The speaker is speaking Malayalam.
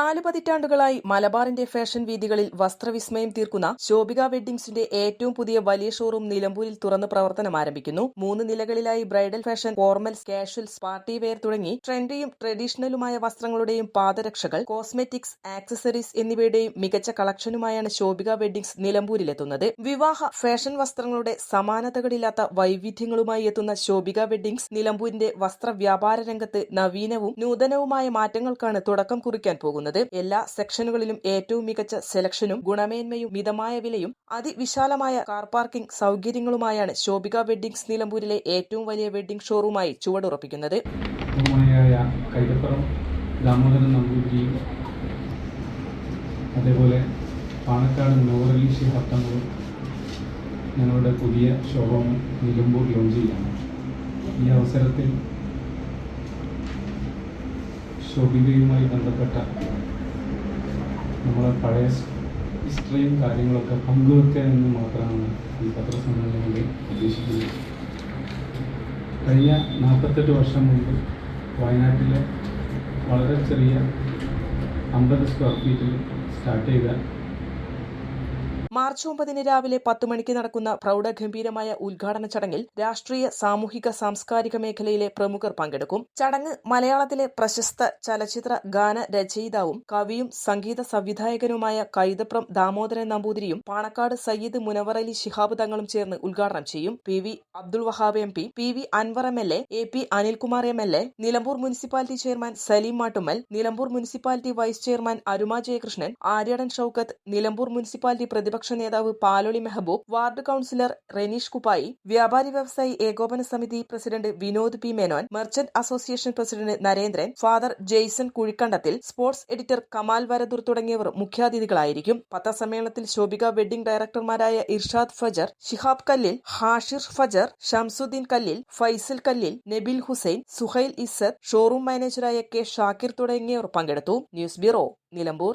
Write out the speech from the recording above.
നാല് പതിറ്റാണ്ടുകളായി മലബാറിന്റെ ഫാഷൻ വീതികളിൽ വസ്ത്രവിസ്മയം തീർക്കുന്ന ശോഭിക വെഡ്ഡിംഗ്സിന്റെ ഏറ്റവും പുതിയ വലിയ ഷോറൂം നിലമ്പൂരിൽ തുറന്ന് പ്രവർത്തനം ആരംഭിക്കുന്നു. മൂന്ന് നിലകളിലായി bridal fashion formals casuals party wear തുടങ്ങി ട്രെൻഡിയും ട്രഡീഷണലുമായ വസ്ത്രങ്ങളുടെയും പാദരക്ഷകൾ കോസ്മെറ്റിക്സ് ആക്സസറീസ് എന്നിവയുടെയും മികച്ച കളക്ഷനുമായാണ് ശോഭിക വെഡ്ഡിംഗ്സ് നിലമ്പൂരിലെത്തുന്നത്. വിവാഹ ഫാഷൻ വസ്ത്രങ്ങളുടെ സമാനതകളില്ലാത്ത വൈവിധ്യങ്ങളുമായി എത്തുന്ന ശോഭിക വെഡ്ഡിംഗ്സ് നിലമ്പൂരിന്റെ വസ്ത്ര വ്യാപാര രംഗത്ത് നവീനവും നൂതനവുമായ മാറ്റങ്ങൾക്കാണ് തുടക്കം കുറിക്കാൻ പോകുന്നത്. എല്ലാ സെക്ഷനുകളിലും ഏറ്റവും മികച്ച സെലക്ഷനും ഗുണമേന്മയും മിതമായ വിലയും അതിവിശാലമായ കാർ പാർക്കിംഗ് സൗകര്യങ്ങളുമായാണ് ശോഭിക വെഡ്ഡിംഗ്സ് നിലമ്പൂരിലെ ഏറ്റവും വലിയ വെഡ്ഡിംഗ് ഷോറൂമായി ചുവടുറപ്പിക്കുന്നത്. അതേപോലെ പാണക്കാട് നൂറലി തങ്ങളും ഞങ്ങളുടെ പുതിയ ഷോറൂം നിലമ്പൂർ ലോഞ്ച് ചെയ്യാണ് ഈ അവസരത്തിൽ ശോഭികയുമായി ബന്ധപ്പെട്ട നമ്മളെ പഴയ ഹിസ്റ്ററിയും കാര്യങ്ങളൊക്കെ പങ്കുവെക്കുക എന്ന് മാത്രമാണ് ഈ പത്രസമ്മേളനങ്ങളിൽ ഉദ്ദേശിക്കുന്നത്. കഴിഞ്ഞ നാൽപ്പത്തെട്ട് വർഷം മുമ്പ് വയനാട്ടിലെ വളരെ ചെറിയ അമ്പത് സ്ക്വയർ ഫീറ്റിൽ സ്റ്റാർട്ട് ചെയ്ത മാർച്ച് ഒമ്പതിന് രാവിലെ പത്ത് മണിക്ക് നടക്കുന്ന പ്രൗഢഗംഭീരമായ ഉദ്ഘാടന ചടങ്ങിൽ രാഷ്ട്രീയ സാമൂഹിക സാംസ്കാരിക മേഖലയിലെ പ്രമുഖർ പങ്കെടുക്കും. ചടങ്ങ് മലയാളത്തിലെ പ്രശസ്ത ചലച്ചിത്ര ഗാന രചയിതാവും കവിയും സംഗീത സംവിധായകനുമായ കൈതപ്രം ദാമോദരൻ നമ്പൂതിരിയും പാണക്കാട് സയ്യിദ് മുനവറലി ശിഹാബ് തങ്ങളും ചേർന്ന് ഉദ്ഘാടനം ചെയ്യും. P V Abdul Wahab M P P V Anvar M L A A P Anilkumar M L A Nilambur municipality chairman Saleem Mattummal Nilambur municipality vice chairman Aruma Jayakrishnan Aryadan Shoukath Nilambur municipality പ്രതിപക്ഷ നേതാവ് പാലോളി മെഹബൂബ് വാർഡ് കൌൺസിലർ റെനീഷ് കുപ്പായി വ്യാപാരി വ്യവസായി ഏകോപന സമിതി president Vinod P Menon merchant association president Narendran father Jaison Kuzhikandathil sports editor Kamal Varadoor തുടങ്ങിയവർ മുഖ്യാതിഥികളായിരിക്കും. പത്രസമ്മേളനത്തിൽ ശോഭിക വെഡ്ഡിംഗ് ഡയറക്ടർമാരായ ഇർഷാദ് ഫജർ ഷിഹാബ് കല്ലിൽ ഹാഷിർ ഫജർ ഷംസുദ്ദീൻ കല്ലിൽ ഫൈസൽ കല്ലിൽ നബിൽ ഹുസൈൻ സുഹൈൽ ഇസത്ത് ഷോറൂം മാനേജറായ കെ ഷാക്കിർ തുടങ്ങിയവർ പങ്കെടുത്തു. News bureau Nilambur.